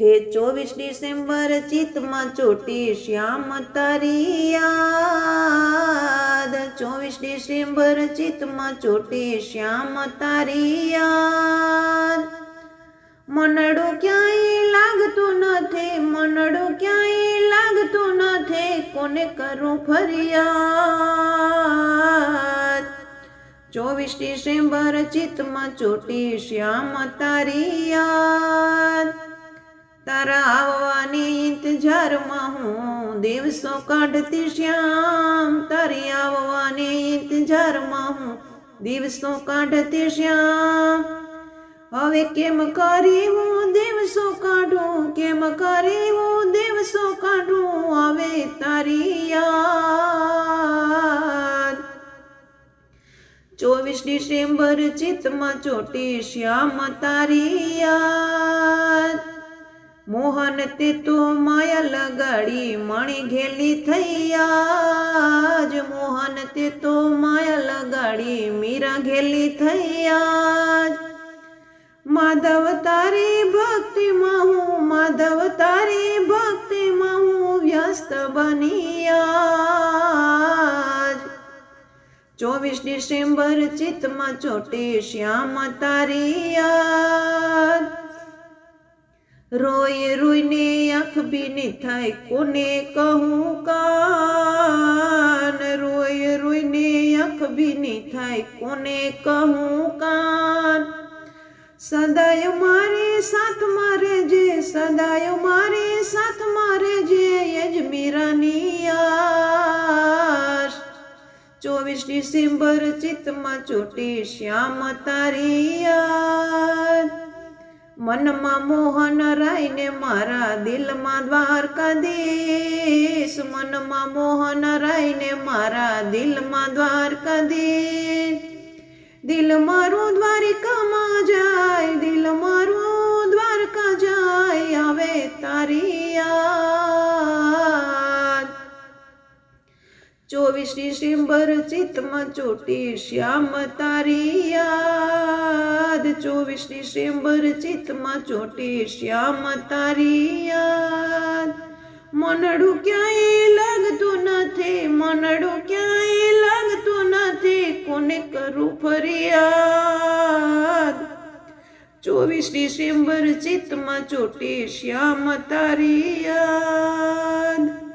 હે ચોવીસ ડિસેમ્બર ચિત્તમાં ચોટી શ્યામ તારી યાદ. ચોવીસ ડિસેમ્બર ચિત્તમાં ચોટી શ્યામ તારી યાદ. મનડું ક્યાંય લાગતું નથી, મનડું ક્યાંય લાગતું નથી, કોને કરું ફરિયાદ? ચોવીસ ડિસેમ્બર ચિત્તમાં ચોટી શ્યામ તારી યાદ. તારા આવવાની ઇંતજારમાં હું દિવસો કાઢતી શ્યામ. તારી આવવાની ઇંતજારમાં હું દિવસો કાઢતી શ્યામ. હવે કેમ કરી હું દિવસો કાઢું? કેમ કરી હું દિવસો કાઢું? હવે તારી યાદ. ચોવીસ ડિસેમ્બર ચિત્તમાં ચોટી શ્યામ, તારી યાદ. મોહન તે તો માયા લગાડી મણી ઘેલી થઈ મોહન તે તો માયા લગાડી મીરા ઘેલી થઈ માધવ તારી ભક્તિમાં હું, માધવ તારી ભક્તિમાં હું વ્યસ્ત બની આજ ચોવીસ ડિસેમ્બર ચિત્તમાં ચોટી શ્યામ તારી યાદ. રોય રોઈને આંખ બીની થાય કોને કહું કાન? રોય રોઈને આંખ બીની થાય કોને કહું કાન? સદાય મારે સાથ મારે જે, સદાય મારે સાથ મારે જે, યજમીરાની યાર ચોવીસ ડિસેમ્બર ચિત્તમાં ચોટી શ્યામ તારી યાદ મનમાં મોહન રાયને મારા દિલમાં દ્વારકાધીશ. મનમાં મોહન રાયને મારા દિલમાં દ્વારકાધીશ. દિલ મારું દ્વારિકામાં ચોવીસ ડિસેમ્બર ચિત્તમાં ચોટી, શ્યામ તારી યાદ. ચોવીસ ડિસેમ્બર ચિત્તમાં ચોટી, શ્યામ તારી યાદ. મનડું ક્યાંય લાગતું નથી, મનડું ક્યાંય લાગતું નથી, કોને કરું ફરિયાદ? ચોવીસ ડિસેમ્બર ચિત્તમાં ચોટી, શ્યામ તારી યાદ.